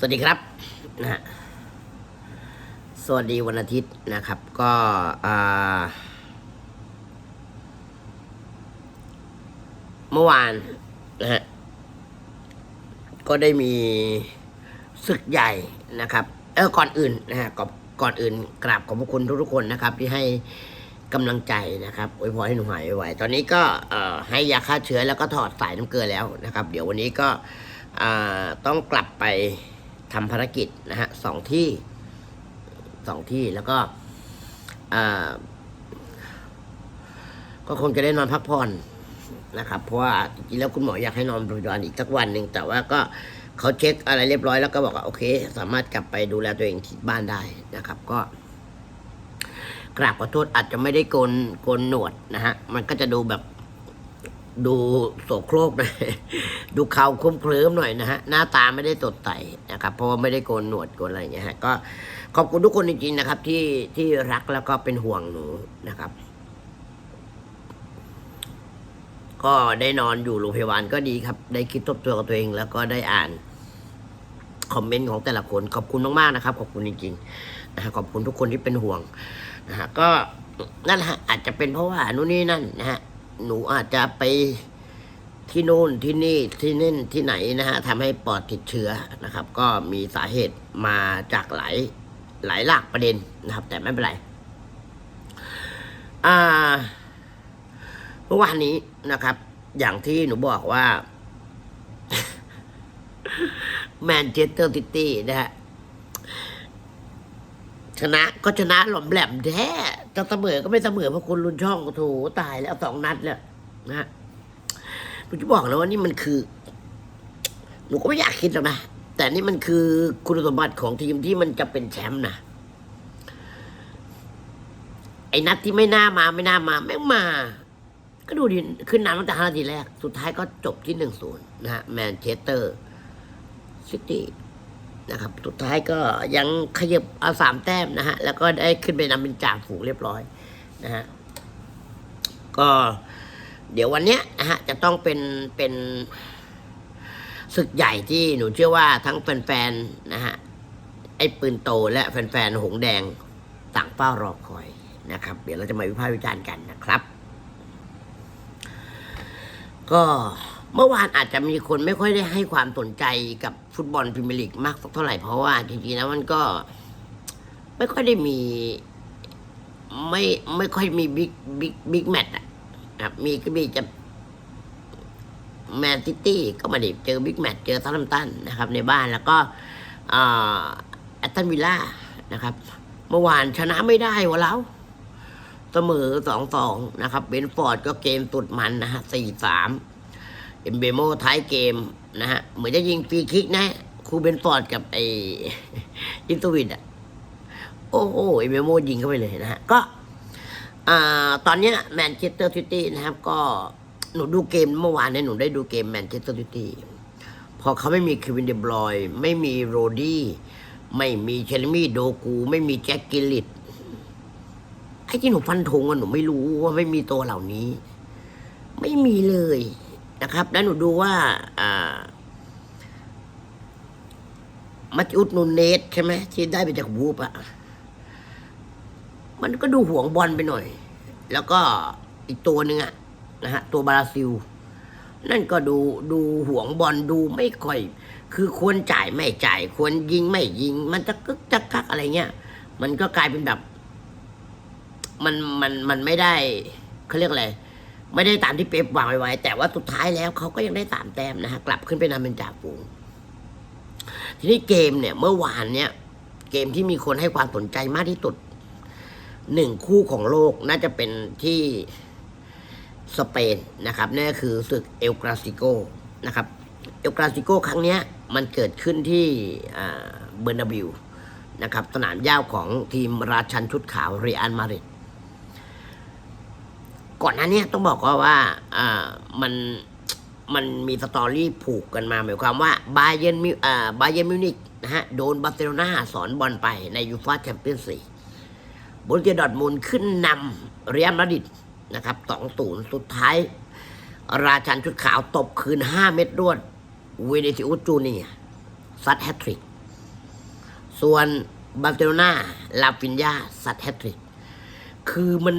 สวัสดีครับนะฮะสวัสดีวันอาทิตย์นะครับ ก็เมื่อวานนะฮะก็ได้มีศึกใหญ่นะครับ เออก่อนอื่นนะฮะก่อนก่อนอื่นกราบขอบพระคุณทุกๆคนนะครับ ที่ให้กำลังใจนะครับอวยพรให้หนูหายไวๆตอนนี้ก็ให้ยาฆ่าเชื้อแล้วก็ถอดสายน้ำเกลือแล้วนะครับ เดี๋ยววันนี้ก็ต้องกลับไป ทำภารกิจนะฮะสองที่สองที่แล้วก็ก็คงจะได้นอนพักผ่อนนะครับ เพราะว่าจริงๆแล้วคุณหมออยากให้นอนโรงพยาบาลอีกสักวันหนึ่งแต่ว่าก็เขาเช็คอะไรเรียบร้อยแล้วก็บอกว่าโอเค สามารถกลับไปดูแลตัวเองที่บ้านได้นะครับ ก็กราบขอโทษอาจจะไม่ได้โกนโกนหนวดนะฮะมันก็จะดูแบบ ดูโสโครกหน่อยดูเขาคุ้มเคลิ้มหน่อยนะฮะ หน้าตาไม่ได้สดใสนะครับ เพราะว่าไม่ได้โกนหนวดโกนอะไรอย่างเงี้ยฮะก็ขอบคุณทุกคนจริงๆนะครับ ที่ที่รักแล้วก็เป็นห่วงหนูนะครับ ก็ได้นอนอยู่โรงพยาบาลก็ดีครับ ได้คิดทบทวนกับตัวเอง แล้วก็ได้อ่านคอมเมนต์ของแต่ละคนขอบคุณมากๆนะครับ ขอบคุณจริงๆนะฮะขอบคุณทุกคนที่เป็นห่วงนะฮะก็นั่นฮะอาจจะเป็นเพราะว่านู่นนี่นั่นนะฮะ หนูอาจจะไปที่นู่นที่นี่ที่นี่ที่ไหนนะฮะทำให้ปอดติดเชื้อนะครับ ก็มีสาเหตุมาจากหลายหลายหลักประเด็นนะครับ แต่ไม่เป็นไรอ่าเมื่อวานนี้นะครับ อย่างที่หนูบอกว่าแมนเชสเตอร์ซิตี้นะฮะ ชนะก็ชนะหล่อมแหลมแท้จะเสมอก็ไม่เสมอเพราะคุณรุนช่องโถตายแล้วสองนัดแล้วนะฮะหนูจะบอกแล้วว่านี่มันคือหนูก็ไม่อยากคิดหรอกนะแต่นี่มันคือคุณสมบัติของทีมที่มันจะเป็นแชมป์นะไอ้นัดที่ไม่น่ามาไม่น่ามาแม่งมา ก็ดูดิขึ้นนำตั้งแต่ห้านาทีแรก สุดท้ายก็จบที่หนึ่งศูนย์นะฮะแมนเชสเตอร์ซิตี้ นะครับสุดท้ายก็ยังขยับเอาสามแต้มนะฮะแล้วก็ได้ขึ้นไปนำเป็นจ่าฝูงเรียบร้อยนะฮะก็เดี๋ยววันเนี้ยนะฮะจะต้องเป็นเป็นศึกใหญ่ที่หนูเชื่อว่าทั้งแฟนๆนะฮะไอ้ปืนโตและแฟนๆหงแดงต่างเฝ้ารอคอยนะครับ เดี๋ยวเราจะมาวิพากษ์วิจารณ์กันนะครับ ก็ เมื่อวานอาจจะมีคนไม่ค่อยได้ให้ความสนใจกับฟุตบอลพรีเมียร์ลีกมากสักเท่าไหร่เพราะว่าจริงๆแล้วมันก็ ไม่ค่อยได้มี ไม่ไม่ค่อยมีบิ๊กบิ๊กบิ๊กแมตช์อะครับมีก็มีจะแมนซิตี้ก็มาดิเจอบิ๊กแมตช์เจอซัลลัมตันนะครับ ในบ้านแล้วก็แอตตันวิลล่านะครับ เมื่อวานชนะไม่ได้วะแล้วเสมอสองสองนะครับเบนฟอร์ดก็เกมสุดมันนะฮะสี่สาม เอ็มเบโมท้ายเกมนะฮะ เหมือนจะยิงฟรีคิกนะครูเบนฟอร์ดกับไออินตวิดอะ โอ้โหเอ็มเบโมยิงเข้าไปเลยนะฮะ ก็อตอนเนี้ยแมนเชสเตอร์ซิตี้นะครับ ก็หนูดูเกมเมื่อวานเนี่ยหนูได้ดูเกมแมนเชสเตอร์ซิตี้พอเขาไม่มีคิวินเดบรอย ไม่มีโรดี้ไม่มีเชลมี่โดกู ไม่มีแจ็คกิลลิตไอ้ที่หนูฟันธงอะหนูไม่รู้ว่าไม่มีตัวเหล่านี้ ไม่มีเลย นะครับ แล้วหนูดูว่าอ่ามัจอุดนูเนสใช่ไหมที่ได้ไปจากวูฟอะมันก็ดูห่วงบอลไปหน่อย แล้วก็อีกตัวหนึ่งอะนะฮะ ตัวบราซิล นั่นก็ดูดูห่วงบอลดูไม่ค่อย คือควรจ่ายไม่จ่าย ควรยิงไม่ยิง มันจะกึกจะกักอะไรเงี้ย มันก็กลายเป็นแบบ มันมันมันไม่ได้เขาเรียกอะไร ไม่ได้ตามที่เป๊ปวางไว้ไว้แต่ว่าสุดท้ายแล้วเขาก็ยังได้สามแต้มนะฮะกลับขึ้นไปนำเป็นจ่าฝูงทีนี้เกมเนี่ย เมื่อวานเนี่ย เกมที่มีคนให้ความสนใจมากที่สุดหนึ่งคู่ของโลกน่าจะเป็นที่สเปนนะครับนั่นคือศึกเอลกราซิโกนะครับ เอลกราซิโกครั้งเนี้ยมันเกิดขึ้นที่เบอร์นาบิวนะครับ สนามหญ้าของทีมราชันชุดขาวเรอัลมาดริด ก่อนหน้านี้ต้องบอกว่าว่าอ่ามันมันมีสตอรี่ผูกกันมาหมายความว่าบาเยนมิอ่าบาเยนมิวนิกนะฮะโดนบาร์เซโลนาสอนบอลไปในยูฟ่าแชมเปี้ยนส์ลีกบรูเซียดอร์ทมุนขึ้นนำเรียลมาดริดนะครับสองศูนย์สุดท้าย ราชันชุดขาวตบคืนห้าเม็ดรวดเวเนซิอุสจูเนียซัดแฮตทริก ส่วนบาร์เซโลนาลาฟินยาสัตแฮตทริก คือมัน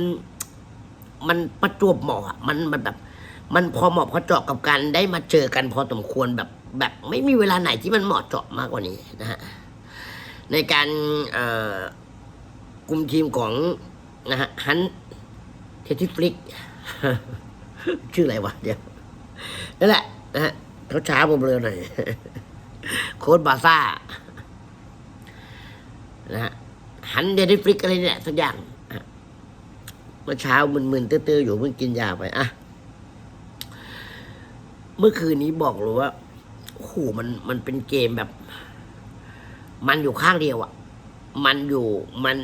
มันประจวบเหมาะมันมันแบบ มันพอเหมาะพอเจาะกับการได้มาเจอกันพอสมควรแบบแบบไม่มีเวลาไหนที่มันเหมาะเจาะมากกว่านี้นะฮะในการกลุ่มทีมของนะฮะฮันเทติฟลิกชื่ออะไรวะเดี๋ยวนั่นแหละนะฮะเขาช้าผมเลยหน่อยโค้ดบาซ่านะฮะฮันเดติฟลิกอะไรเนี่ยสักอย่างอะเมื่อเช้ามึนๆตื้อๆอยู่เพิ่งกินยาไปอะเมื่อคืนนี้บอกเลยว่าโอ้โหมันมันเป็นเกมแบบ มันอยู่ข้างเดียวอะมันอยู่มัน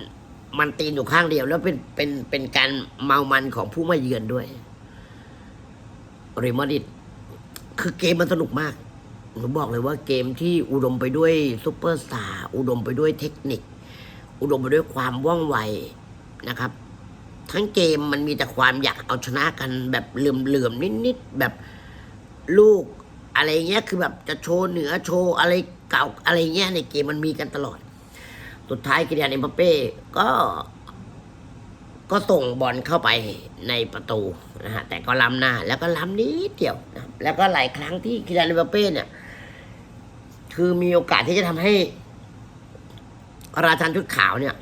มันตีนอยู่ข้างเดียว แล้วเป็นเป็นเป็นการเมามันของผู้มาเยือนด้วยเรมาดิดคือเกมมันสนุกมากผมบอกเลยว่าเกมที่อุดมไปด้วยซูเปอร์สตาร์อุดมไปด้วยเทคนิค อุดมไปด้วยความว่องไวนะครับ ทั้งเกมมันมีแต่ความอยากเอาชนะกันแบบเหลื่อมๆนิดๆแบบลูกอะไรเงี้ยคือแบบจะโชว์เหนือโชว์อะไรเก่าอะไรเงี้ยในเกมมันมีกันตลอด สุดท้ายกิเลียนเอ็มบัปเป้ก็ก็ส่งบอลเข้าไปในประตูนะฮะแต่ก็ล้ำหน้า แล้วก็ล้ำนิดเดียวนะแล้วก็หลายครั้งที่กิเลียนเอ็มบัปเป้เนี่ยคือมีโอกาสที่จะทำให้ ราชันชุดขาวเนี่ย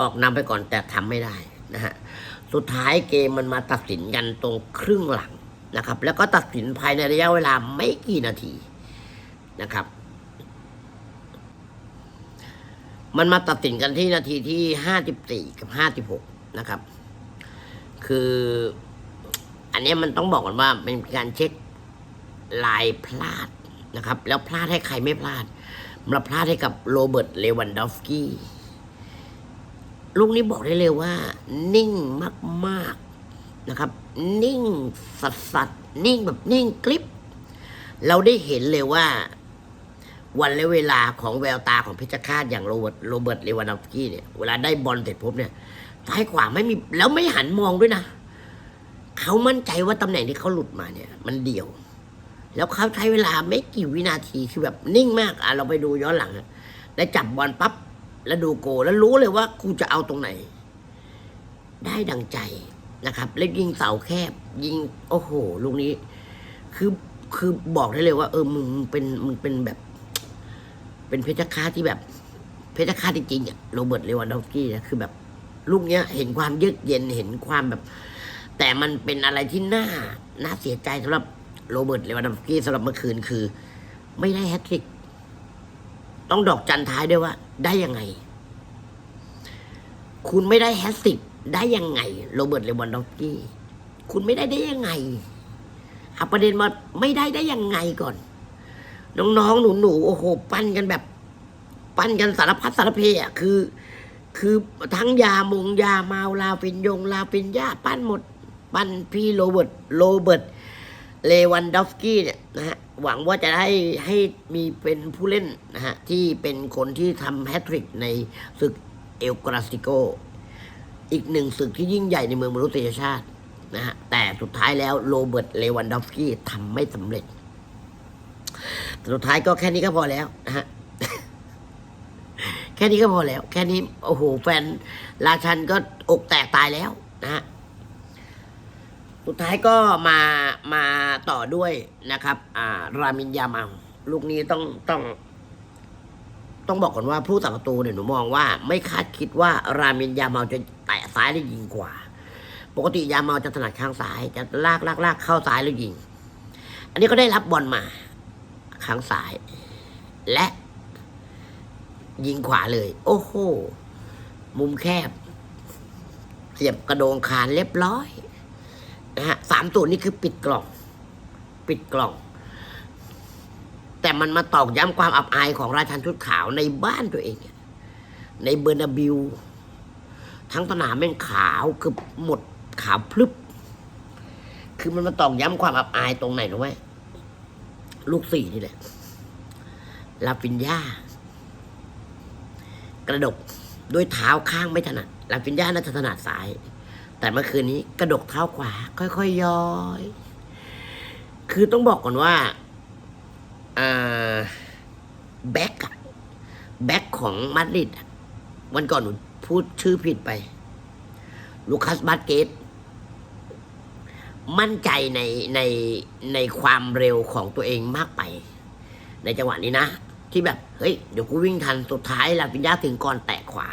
ออกนำไปก่อนแต่ทำไม่ได้ นะฮะ สุดท้ายเกมมันมาตัดสินกันตรงครึ่งหลังนะครับ แล้วก็ตัดสินภายในระยะเวลาไม่กี่นาทีนะครับ มันมาตัดสินกันที่นาทีที่ห้าสิบสี่กับห้าสิบหกนะครับ คือ อันนี้มันต้องบอกกันว่าเป็นการเช็คลายพลาดนะครับ แล้วพลาดให้ใครไม่พลาดมาพลาดให้กับโรเบิร์ตเลวันดอฟสกี้ ลูกนี้บอกได้เลยว่า นิ่งมากๆนะครับ นิ่งสัสสัสๆนิ่งแบบนิ่งกริบเราได้เห็นเลยว่า วันและเวลาของแววตาของเพชรฆาตอย่างโรเบิร์ตโรเบิร์ตเลวานอฟสกี้เนี่ยเวลาได้บอลเสร็จปุ๊บเนี่ยซ้ายขวาไม่มีแล้วไม่หันมองด้วยนะเขามั่นใจว่าตำแหน่งที่เขาหลุดมาเนี่ย มันเดี่ยว แล้วเขาใช้เวลาไม่กี่วินาทีคือแบบนิ่งมากอะเราไปดูย้อนหลังได้จับบอลปั๊บ แล้วดูโก แล้วรู้เลยว่ากูจะเอาตรงไหน ได้ดังใจนะครับ แล้วยิงเสาแคบ ยิงโอ้โห ลูกนี้ คือคือบอกได้เลยว่า เออมึงเป็นมึงเป็นแบบ เป็นเพชรฆาตที่แบบ เพชรฆาตจริงๆอะโรเบิร์ตเลวานดอฟสกี้นี่ยคือแบบ ลูกเนี้ย เห็นความเยือกเย็นเห็นความแบบ แต่มันเป็นอะไรที่น่าน่าเสียใจสำหรับโรเบิร์ตเลวานดอฟสกี้สำหรับเมื่อคืนคือ ไม่ได้แฮตทริก ต้องดอกจันท้ายด้วยว่า ได้ยังไง คุณไม่ได้แฮสติกได้ยังไง โรเบิร์ตเลวันดอฟกี้ คุณไม่ได้ได้ยังไงเอาประเด็นมาไม่ได้ได้ยังไงก่อน น้องๆหนูๆโอ้โห ปั้นกันแบบ ปั้นกันสารพัดสารเพอะคือ คือทั้งยามงยาเมาลาฟินยงลาฟินยาปั้นหมด ปั้นพี่โรเบิร์ตโรเบิร์ต เลวันดอฟสกี้เนี่ยนะฮะหวังว่าจะได้ให้มีเป็นผู้เล่นนะฮะที่เป็นคนที่ทำแฮตทริกในศึกเอลกราซิโก อีกหนึ่งศึกที่ยิ่งใหญ่ในเมืองมนุษยชาตินะฮะแต่สุดท้ายแล้วโรเบิร์ตเลวันดอฟสกี้ทำไม่สำเร็จสุดท้ายก็แค่นี้ก็พอแล้วนะฮะแค่นี้ก็พอแล้ว แค่นี้โอ้โหแฟนราชันก็อกแตกตายแล้วนะฮะ สุดท้ายก็มามาต่อด้วยนะครับ อ่า รามินยามาลูกนี้ต้องต้อง ต้องบอกก่อนว่าผู้สัดประตูเนี่ยหนูมองว่า ไม่คาดคิดว่ารามินยาเมาจะแตะซ้ายได้ยิงกว่า ปกติยาเมาจะถนัดข้างซ้าย จะลากลากลากเข้าซ้ายแล้วยิง อันนี้ก็ได้รับบอลมาข้างซ้าย และยิงขวาเลย โอ้โห มุมแคบ เสียบกระโดงคานเรียบร้อย นะฮะสามตัวนี้คือปิดกล่อง ปิดกล่อง แต่มันมาตอกย้ำความอับอายของราชันชุดขาวในบ้านตัวเอง ในเบอร์นาบิว ทั้งสนามแม่งขาวเกือบหมดขาวพลึบ คือมันมาตอกย้ำความอับอายตรงไหนรู้ไหมลูกสี่นี่แหละ ลาฟินยากระดกด้วยเท้าข้างไม่ถนัดลาฟินยาน่าจะถนัดซ้าย แต่เมื่อคืนนี้กระดกเท้าขวา ค่อยๆยย้อย คือต้องบอกก่อนว่าแบ็กแบ็คของมาดริดวันก่อนหนูพูดชื่อผิดไป ลูคัสบาสเกต มั่นใจในในในความเร็วของตัวเองมากไป ในจังหวะนี้นะ ที่แบบ เฮ้ย เดี๋ยวกูวิ่งทันสุดท้ายลาปิญญาถึงก่อนแตะขวา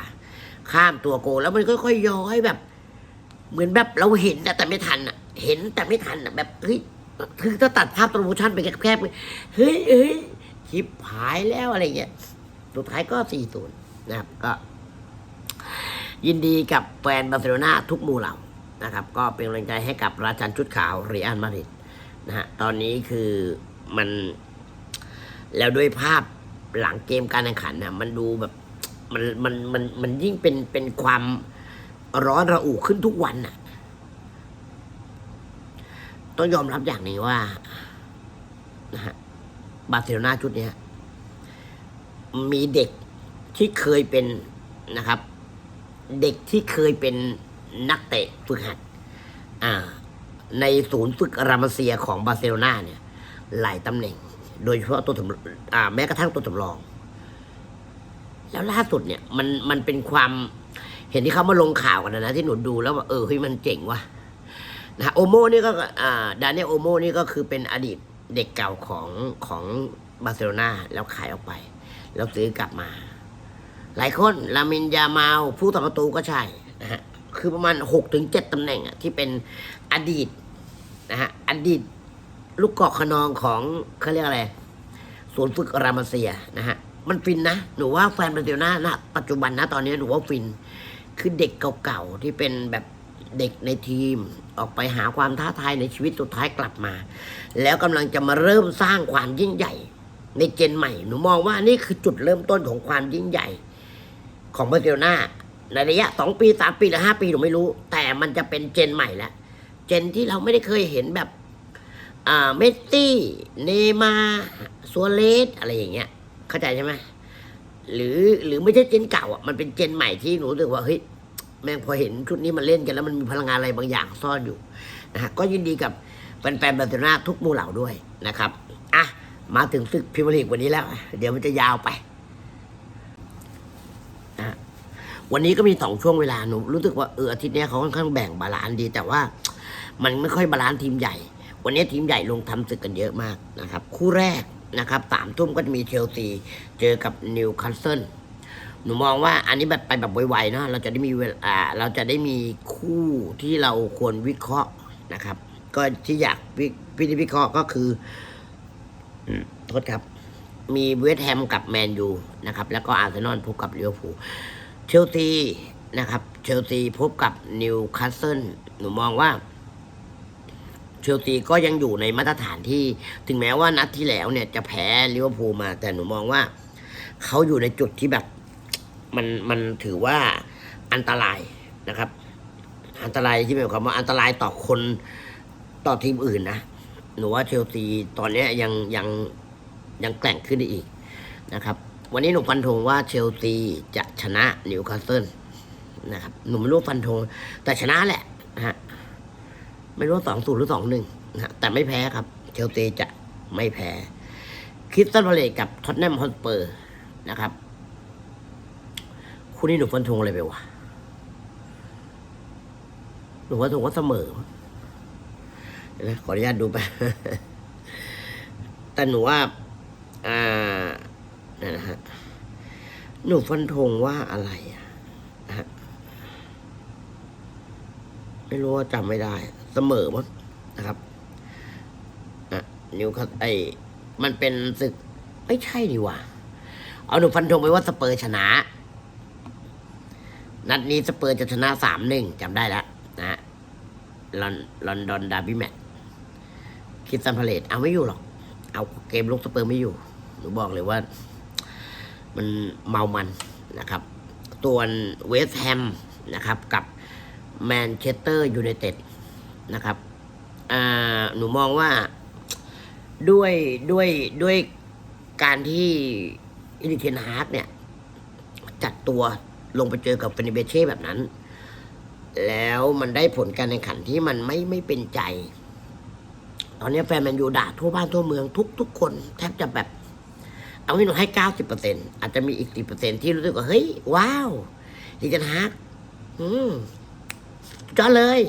ข้ามตัวโกแล้วมันค่อยๆย้อยแบบ เหมือนแบบเราเห็นอะแต่ไม่ทันอะเห็นแต่ไม่ทันอะแบบเฮ้ยคือถ้าตัดภาพโปรโมชั่นไปแคบๆเฮ้ยเฮ้ยคลิปหายแล้วอะไรเงี้ยสุดท้ายก็สี่ศูนย์นะครับก็ ยินดีกับแฟนบาร์เซโลนาทุกหมู่เหล่านะครับ ก็เป็นกำลังใจให้กับราชันชุดขาวเรอัลมาดริดนะฮะตอนนี้คือมันแล้วด้วยภาพหลังเกมการแข่งขันนะมันดูแบบมันมันมันมันยิ่งเป็นเป็นความ ร้อนระอุขึ้นทุกวันน่ะ ต้องยอมรับอย่างนี้ว่านะฮะบาร์เซโลนาชุดนี้มีเด็กที่เคยเป็นนะครับ เด็กที่เคยเป็นนักเตะฝึกหัด อ่า ในศูนย์ฝึกรามาเซียของบาร์เซโลนาเนี่ย หลายตำแหน่ง โดยเฉพาะตัวสำอ่า แม้กระทั่งตัวสำรอง แล้วล่าสุดเนี่ย มันมันเป็นความ เห็นที่เขามาลงข่าวกันนะนะที่หนูดูแล้วว่าเออเฮ้ยมันเจ๋งว่ะนะโอโมนี่ก็อ่าดานิเอลโอโมนี่ก็คือเป็นอดีตเด็กเก่าของของบาร์เซโลนาแล้วขายออกไป แล้วซื้อกลับมา หลายคนลามินยามาลผู้ทำประตูก็ใช่นะฮะคือประมาณหกถึงเจ็ดตำแหน่งอะที่เป็นอดีตนะฮะอดีตลูกกาะขนองของเขาเรียกอะไรศูนย์ฝึกรามาเซียนะฮะมันฟินนะหนูว่าแฟนบาร์เซโลนานะปัจจุบันนะตอนนี้หนูว่าฟิน คือเด็กเก่าๆที่เป็นแบบเด็กในทีมออกไปหาความท้าทายในชีวิตสุดท้ายกลับมา แล้วกำลังจะมาเริ่มสร้างความยิ่งใหญ่ ในเจนใหม่ หนูมองว่านี่คือจุดเริ่มต้นของความยิ่งใหญ่ ของบาร์เซโลนาในระยะสองปีสามปีหรือห้าปีหนูไม่รู้ แต่มันจะเป็นเจนใหม่แล้วเจนที่เราไม่ได้เคยเห็นแบบอ่าเมสซี่เนมาซัวเรสอะไรอย่างเงี้ย เข้าใจใช่ไหม หรือหรือไม่ใช่เจนเก่าอะมันเป็นเจนใหม่ที่หนูรู้สึกว่าเฮ้ยแม่งพอเห็นชุดนี้มันเล่นกันแล้วมันมีพลังงานอะไรบางอย่างซ่อนอยู่นะฮะก็ยินดีกับแฟนๆบาร์เซโลนาทุกมู่เหล่าด้วยนะครับอะมาถึงศึกพรีเมียร์ลีกวันนี้แล้ว เดี๋ยวมันจะยาวไปนะฮะวันนี้ก็มีสองช่วงเวลาหนูรู้สึกว่าเอออาทิตย์นี้เขาค่อนข้างแบ่งบาลานซ์ดี แต่ว่ามันไม่ค่อยบาลานซ์ทีมใหญ่ วันนี้ทีมใหญ่ลงทำศึกกันเยอะมากนะครับ คู่แรก นะครับสามทุ่มก็จะมีเชลซีเจอกับนิวคาสเซิลหนูมองว่าอันนี้แบบไปแบบไวๆเนาะเราจะได้มีเวลาเราจะได้มีคู่ที่เราควรวิเคราะห์นะครับ ก็ที่อยากวิพิธีวิเคราะห์ก็คืออืมโทษครับ มีเวสต์แฮมกับแมนยูนะครับ แล้วก็อาร์เซนอลพบกับลิเวอร์พูลเชลซีนะครับ เชลซีพบกับนิวคาสเซิลหนูมองว่า เชลซีก็ยังอยู่ในมาตรฐานที่ ถึงแม้ว่านัดที่แล้วเนี่ยจะแพ้ลิเวอร์พูลมา แต่หนูมองว่า เขาอยู่ในจุดที่แบบมันมันถือว่าอันตรายนะครับ อันตรายที่หมายความว่าอันตรายต่อคนต่อทีมอื่นนะ หนูว่าเชลซีตอนนี้ยังยังยังแกร่งขึ้นได้อีกนะครับ วันนี้หนูฟันธงว่าเชลซีจะชนะนิวคาสเซิลนะครับ หนูไม่รู้ฟันธงแต่ชนะแหละนะฮะ ไม่รู้สองศูนย์หรือสองหนึ่งนะฮะแต่ไม่แพ้ครับ เชลซีจะไม่แพ้ คริสตันพาเลตกับท็อตแนมฮอตเปอร์นะครับ คู่นี้หนูฟันธงอะไรไปวะหนูฟันธงว่าเสมอเดี๋ยวนะขออนุญาตดูไป แต่หนูว่า อ่านะฮะหนูฟันธงว่าอะไรอะนะฮะ ไม่รู้ว่าจำไม่ได้ เสมอมั้งนะครับอะนิวคัสไอมันเป็นศึก ไม่ใช่ดีว่า เอาหนูฟันธงไปว่าสเปอร์ชนะ นัดนี้สเปอร์จะชนะสามหนึ่งจำได้แล้วนะลอนลอนดอนดาร์บี้แมตคิดซันพาเลตเอาไม่อยู่หรอก เอาเกมลุกสเปอร์ไม่อยู่ หนูบอกเลยว่า มันเมามันนะครับตัวนเวสแฮมนะครับ กับ แมนเชสเตอร์ยูไนเต็ดนะครับหนูมองว่าด้วยด้วยด้วยการที่อิริเทนฮาร์กเนี่ย จัดตัวลงไปเจอกับเฟเนเบเช่แบบนั้น แล้วมันได้ผลการแข่งขันที่มันไม่ไม่เป็นใจ ตอนนี้แฟนแมนยูด่าทั่วบ้านทั่วเมืองทุกทุกคนแทบจะแบบ เอาให้หนูให้เก้าสิบเปอร์เซ็นอาจจะมีอีกสิบเปอร์เซ็นที่รู้สึกว่า เฮ้ย ว้าวดีจันฮักอืม จอเลย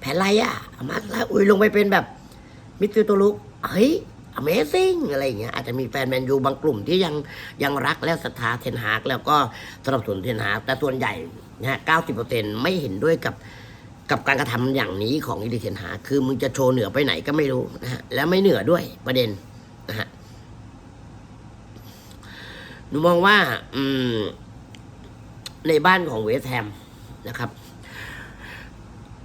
แผนไรอะเอามาแล้วอุ้ยลงไปเป็นแบบมิสเตอร์ตัวลุกเฮ้ย Amazing อะไรอย่างเงี้ยอาจจะมีแฟนแมนยูบางกลุ่มที่ยังยังรักและศรัทธาเทนฮากแล้วก็สนับสนุนเทนฮากแต่ส่วนใหญ่นะฮะเก้าสิบเปอร์เซ็นไม่เห็นด้วยกับกับการกระทำอย่างนี้ของอีลิเทนฮากคือมึงจะโชว์เหนือไปไหนก็ไม่รู้นะฮะแล้วไม่เหนือด้วยประเด็นนะฮะหนูมองว่า อืม ในบ้านของเวสแฮมนะครับ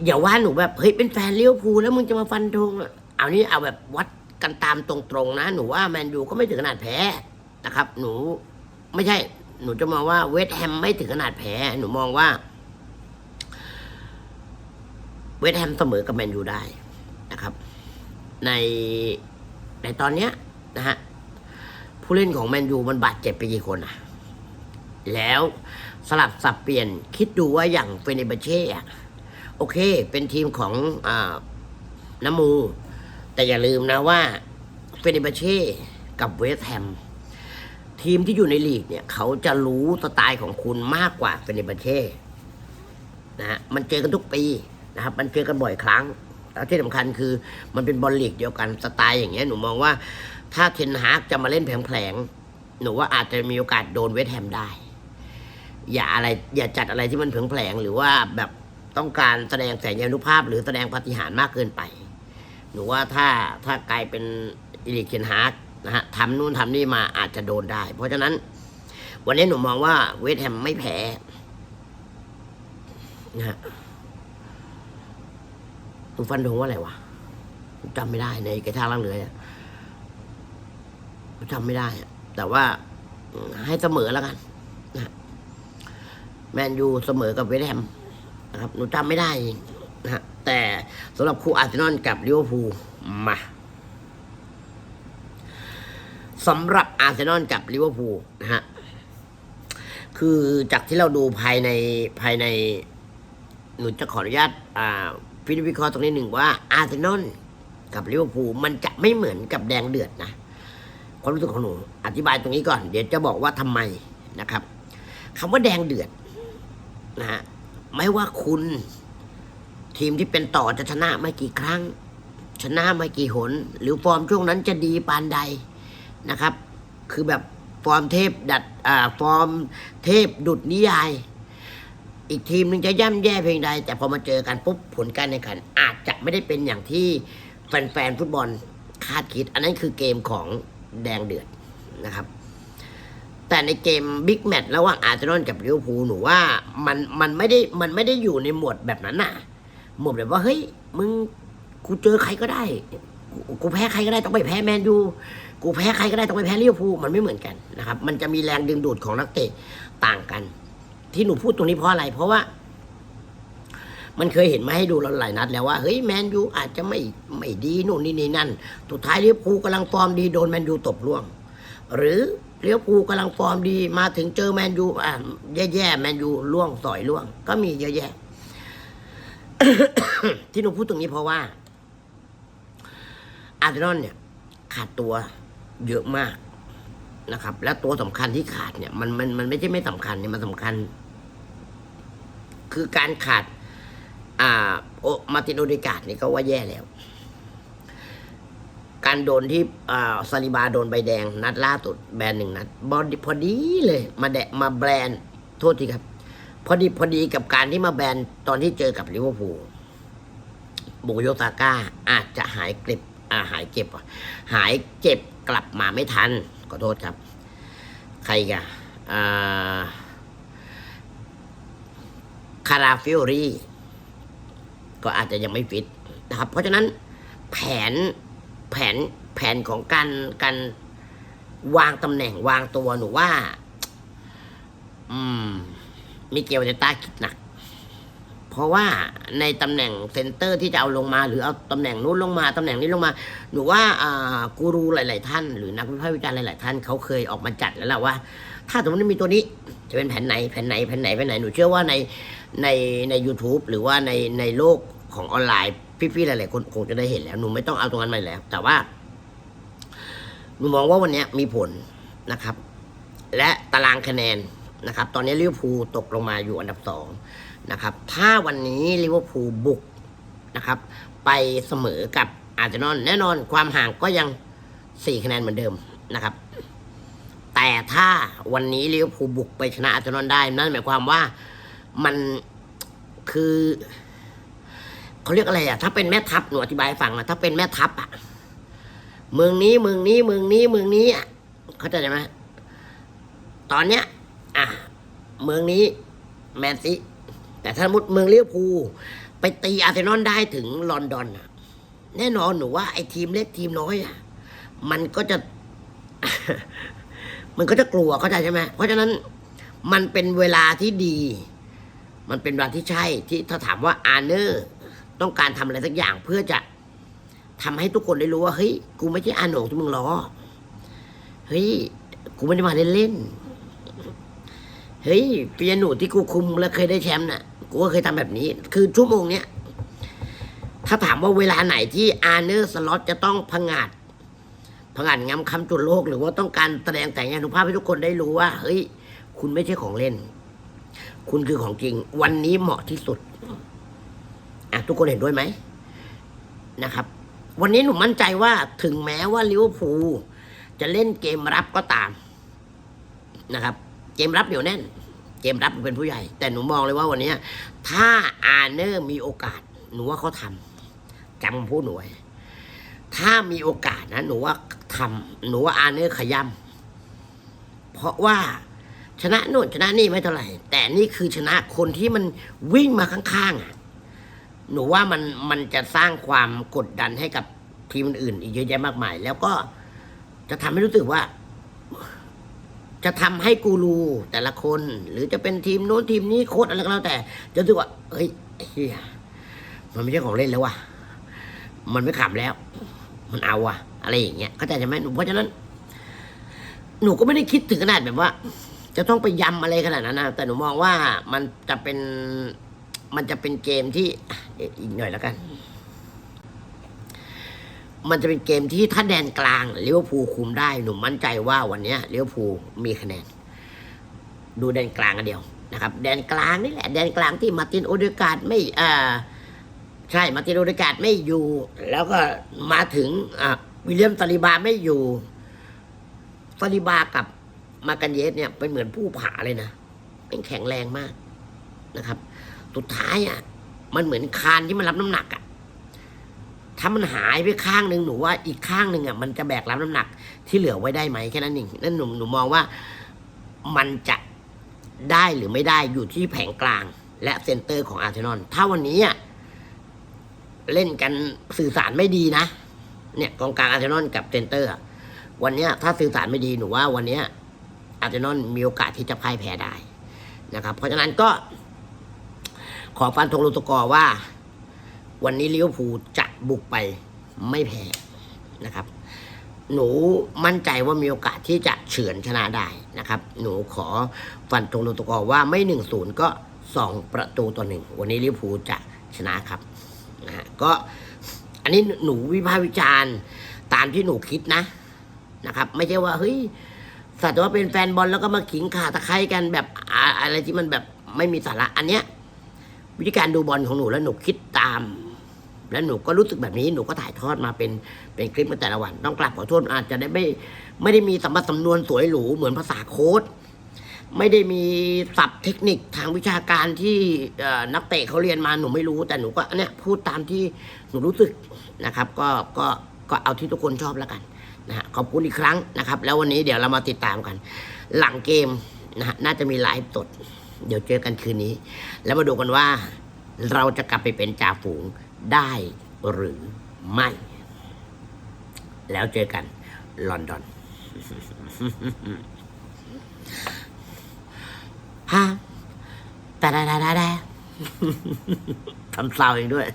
อย่าว่าหนูแบบเฮ้ยเป็นแฟนเลี้ยวภูแล้วมึงจะมาฟันธงเอานี้เอาแบบวัดกันตามตรงๆนะ หนูว่าแมนยูก็ไม่ถึงขนาดแพ้นะครับ หนูไม่ใช่ หนูจะมองว่าเวสแฮมไม่ถึงขนาดแพ้หนูมองว่า เวสแฮมเสมอกับแมนยูได้นะครับ ในในตอนเนี้ยนะฮะผู้เล่นของแมนยูมันบาดเจ็บไปกี่คนอะแล้วสลับสับเปลี่ยนคิดดูว่าอย่างเฟเนเบเช่อะ โอเค เป็นทีมของอน้ำมู แต่อย่าลืมนะว่าเฟเนเบเช่กับเวสแฮมทีมที่อยู่ในลีกเนี่ยเขาจะรู้สไตล์ของคุณมากกว่าเฟเนเบเช่นะฮะมันเจอกันทุกปีนะครับ มันเจอกันบ่อยครั้ง แล้วที่สำคัญคือมันเป็นบอลลีกเดียวกันสไตล์อย่างเงี้ยหนูมองว่าถ้าเทนฮากจะมาเล่นแผลงหนูว่าอาจจะมีโอกาสโดนเวสแฮมได้ อย่าอะไรอย่าจัดอะไรที่มันเผลแผลงหรือว่าแบบ ต้องการแสดงแสงยานุภาพ หรือแสดงปฏิหารมากเกินไปหนูว่าถ้าถ้ากลายเป็นอิลิเคนฮาร์กนะฮะทำนู่นทำนี่มาอาจจะโดนได้ เพราะฉะนั้น วันนี้หนูมองว่าเวสแฮมไม่แพ้นะฮะหนูฟันธงว่าอะไรวะจำไม่ได้ในกระชาล่างเรือจำไม่ได้ แต่ว่าให้เสมอแล้วกันนะแมนยูเสมอกับเวสแฮม นะครับหนูจำไม่ได้จริงนะฮะแต่สำหรับคู่อาร์เซนอลกับลิเวอร์พูลมาสำหรับอาร์เซนอลกับลิเวอร์พูลนะฮะคือจากที่เราดูภายในภายใน หนูจะขออนุญาตอ่าพิจวิเคราะห์ตรงนี้หนึ่งว่าอาร์เซนอลกับลิเวอร์พูลมันจะไม่เหมือนกับแดงเดือดนะความรู้สึกของหนู อธิบายตรงนี้ก่อน เดี๋ยวจะบอกว่าทำไมนะครับคำว่าแดงเดือดนะฮะ ไม่ว่าคุณ ทีมที่เป็นต่อจะชนะไม่กี่ครั้ง ชนะไม่กี่หน หรือฟอร์มช่วงนั้นจะดีปานใดนะครับ คือแบบฟอร์มเทพดัดอ่าฟอร์มเทพดุดนิยาย อีกทีมหนึ่งจะย่ำแย่เพียงใด แต่พอมาเจอกันปุ๊บผลการแข่งขัน อาจจะไม่ได้เป็นอย่างที่แฟนๆฟุตบอลคาดคิด อันนั้นคือเกมของแดงเดือดนะครับ แต่ในเกมบิ๊กแมตช์ระหว่างอาร์เซนอลกับลิเวอร์พูลหนูว่ามันมันไม่ได้มันไม่ได้อยู่ในหมวดแบบนั้นน่ะ หมวดแบบว่าเฮ้ยมึงกูเจอใครก็ได้ กูแพ้ใครก็ได้ต้องไปแพ้แมนยูกูแพ้ใครก็ได้ต้องไปแพ้ลิเวอร์พูลมันไม่เหมือนกันนะครับ มันจะมีแรงดึงดูดของนักเตะต่างกัน ที่หนูพูดตรงนี้เพราะอะไร เพราะว่า มันเคยเห็นมาให้ดูเราหลายนัด แล้วว่าเฮ้ยแมนยูอาจจะไม่ไม่ดีนู่นนี่นี่นั่นสุดท้ายลิเวอร์พูลกำลังฟอร์มดีโดนแมนยูตบล่วง หรือ เลี้ยวภูกำลังฟอร์มดีมาถึงเจอแมนยูอะแย่ๆแมนยูล่วงต่อยล่วง ก็มีเยอะแยะ ที่หนูพูดตรงนี้เพราะว่า อาร์เซนอลเนี่ย ขาดตัวเยอะมากนะครับ และตัวสำคัญที่ขาดเนี่ย มันมันมันไม่ใช่ไม่สำคัญเนี่ยมันสำคัญ คือการขาด อ่า โอมาตินโอเดกาดนี่ก็ว่าแย่แล้ว การโดนที่ซาลิบาโดนใบแดงนัดล่าสุดแบนหนึ่งนัดบอลพอดีเลยมาแดะมาแบนโทษทีครับ พอดีพอดีกับการที่มาแบนตอนที่เจอกับลิเวอร์พูลบุโยซาก้าอาจจะหายเก็บอาหายเจ็บอะหายเจ็บกลับมาไม่ทันขอโทษครับ ใครกันคาราฟิโอรีก็อาจจะยังไม่ฟิตนะครับ เพราะฉะนั้นแผน แผนแผนของการการวางตำแหน่งวางตัวหนูว่า อืม มิเกลเตต้าคิดหนัก เพราะว่าในตำแหน่งเซนเตอร์ที่จะเอาลงมา หรือเอาตำแหน่งนู้นลงมาตำแหน่งนี้ลงมา หนูว่าอ่ากูรูหลาย ๆ ท่าน หรือนักวิพากษ์วิจารณ์หลาย ๆ ท่านเขาเคยออกมาจัดแล้วแหละว่า ถ้าสมมติมีตัวนี้จะเป็นแผนไหนแผนไหนแผนไหนแผนไหนหนูเชื่อว่าในในใน u t u b e หรือว่าในในโลกของออนไลน์ พี่ๆหลายๆคนคงจะได้เห็นแล้วหนูไม่ต้องเอาตรงนั้นมาแล้ว แต่ว่าหนูมองว่าวันนี้มีผลนะครับ และตารางคะแนนนะครับ ตอนนี้ลิเวอร์พูลตกลงมาอยู่อันดับสองนะครับ ถ้าวันนี้ลิเวอร์พูลบุกนะครับ ไปเสมอกับอาร์เซนอลแน่นอนความห่างก็ยังสี่คะแนนเหมือนเดิมนะครับ แต่ถ้าวันนี้ลิเวอร์พูลบุกไปชนะอาร์เซนอลได้นั่นหมายความว่ามันคือ เขาเรียกอะไรอะ ถ้าเป็นแม่ทัพหนูอธิบายให้ฟังนะถ้าเป็นแม่ทัพอะเมืองนี้เมืองนี้เมืองนี้เมืองนี้อะเข้าใจไหมตอนเนี้ย อะ เมืองนี้ แมนซีแต่ถ้ามมติเมืองลิเวอร์พูไปตีอาร์เซนอลได้ถึงลอนดอนอะ แน่นอนหนูว่าไอ้ทีมเล็กทีมน้อยอะมันก็จะ มันก็จะกลัวเข้าใจใช่ไหมเพราะฉะนั้นมันเป็นเวลาที่ดี มันเป็นเวลาที่ใช่ที่ถ้าถามว่าอาร์เนอร์ ต้องการทำอะไรสักอย่างเพื่อจะทำให้ทุกคนได้รู้ว่าเฮ้ยกูไม่ใช่อาโหนงที่มึงล้อเฮ้ยกูไม่ได้มาเล่นๆเฮ้ยเปียโนที่กูคุมแล้วเคยได้แชมป์น่ะกูก็เคยทำแบบนี้ คือชั่วโมงเนี้ยถ้าถามว่าเวลาไหนที่อาร์เนอร์สล็อตจะต้องพังาดพังาดงำคำจุดโลก หรือว่าต้องการแสดงแต่งงานุภาพให้ทุกคนได้รู้ว่า เฮ้ย คุณไม่ใช่ของเล่น คุณคือของจริง วันนี้เหมาะที่สุด อะทุกคนเห็นด้วยไหมนะครับ วันนี้หนูมั่นใจว่าถึงแม้ว่าลิเวอร์พูลจะเล่นเกมรับก็ตามนะครับ เกมรับเหนียวแน่น เกมรับเป็นผู้ใหญ่ แต่หนูมองเลยว่าวันนี้ถ้าอาร์เนอร์มีโอกาส หนูว่าเขาทำจำคำพูดหนูไว้ถ้ามีโอกาสนะ หนูว่าทำหนูว่าอาร์เนอร์ขย้ำเพราะว่าชนะโน่นชนะนี่ไม่เท่าไหร่ แต่นี่คือชนะคนที่มันวิ่งมาข้างๆอะ หนูว่ามันมันจะสร้างความกดดันให้กับทีมอื่น อีกเยอะแยะมากมาย แล้วก็จะทำให้รู้สึกว่า จะทำให้กูรูแต่ละคน หรือจะเป็นทีมโน้นทีมนี้โค้ดอะไรก็แล้วแต่ จะรู้สึกว่าเฮ้ยเฮียมันไม่ใช่ของเล่นแล้วว่ะมันไม่ขำแล้ว มันเอาว่ะอะไรอย่างเงี้ยเข้าใจใช่ไหมหนูเพราะฉะนั้น หนูก็ไม่ได้คิดถึงขนาดแบบว่า จะต้องไปยำอะไรขนาดนั้นนะแต่หนูมองว่ามันจะเป็น มันจะเป็นเกมที่อีกหน่อยแล้วกัน มันจะเป็นเกมที่ถ้าแดนกลางเลิเวอร์พูคุมได้หนูมั่นใจว่าวันนี้ยลิเวอร์พูมีคะแนน ดูแดนกลางกันเดียวนะครับ แดนกลางนี่แหละ แดนกลางที่มาตินโอเดกาดไม่อ่าใช่มาตินโอเดกาดไม่อยู่ แล้วก็มาถึงอ่าวิลเลียมซาลิบาไม่อยู่ซาลิบากับมากันเยสเนี่ยเป็นเหมือนผู้ผาเลยนะเป็นแข็งแรงมากนะครับ สุดท้ายอะ มันเหมือนคานที่มันรับน้ำหนักอะถ้ามันหายไปข้างหนึ่งหนูว่าอีกข้างหนึ่งอะมันจะแบกรับน้ำหนักที่เหลือไว้ได้ไหมแค่นั้นเองนั่นหนูหนูมองว่ามันจะได้หรือไม่ได้อยู่ที่แผงกลาง และเซนเตอร์ของอาร์เซนอลถ้าวันนี้อะเล่นกันสื่อสารไม่ดีนะเนี่ยกองกลางอาร์เซนอลกับเซนเตอร์ วันนี้ถ้าสื่อสารไม่ดีหนูว่าวันนี้อาร์เซนอลมีโอกาสที่จะพ่ายแพ้ได้นะครับ เพราะฉะนั้นก็ ขอฟันธงลูกตะกอว่า วันนี้ลิเวอร์พูลจะบุกไปไม่แพ้นะครับ หนูมั่นใจว่ามีโอกาสที่จะเฉือนชนะได้นะครับ หนูขอฟันธงลูกตะกอว่าไม่หนึ่งศูนย์ก็สองประตูต่อหนึ่งวันนี้ลิเวอร์พูลจะชนะครับนะฮะก็อันนี้หนูวิพากษ์วิจารณ์ตามที่หนูคิดนะนะครับ ไม่ใช่ว่าเฮ้ยสัตว์ว่าเป็นแฟนบอลแล้วก็มาขิงขาตะไคร้กันแบบอะไรที่มันแบบไม่มีสาระอันเนี้ย วิธีการดูบอลของหนูแล้วหนูคิดตาม แล้วหนูก็รู้สึกแบบนี้หนูก็ถ่ายทอดมาเป็นเป็นคลิปมาแต่ละวัน ต้องกลับขอโทษอาจจะได้ไม่ไม่ได้มีสัมมาสำนวนสวยหรูเหมือนภาษาโค้ดไม่ได้มีศัพท์เทคนิคทางวิชาการที่นักเตะเขาเรียนมาหนูไม่รู้ แต่หนูก็เนี่ยพูดตามที่หนูรู้สึกนะครับ ก็ก็ก็เอาที่ทุกคนชอบแล้วกันนะฮะขอบคุณอีกครั้งนะครับ แล้ววันนี้เดี๋ยวเรามาติดตามกัน หลังเกมนะฮะน่าจะมีไลฟ์สด เดี๋ยวเจอกันคืนนี้ แล้วมาดูกันว่าเราจะกลับไปเป็นจ่าฝูงได้หรือไม่ แล้วเจอกันลอนดอนฮะแต่ได้ได้ได้ทำซาวเองด้วย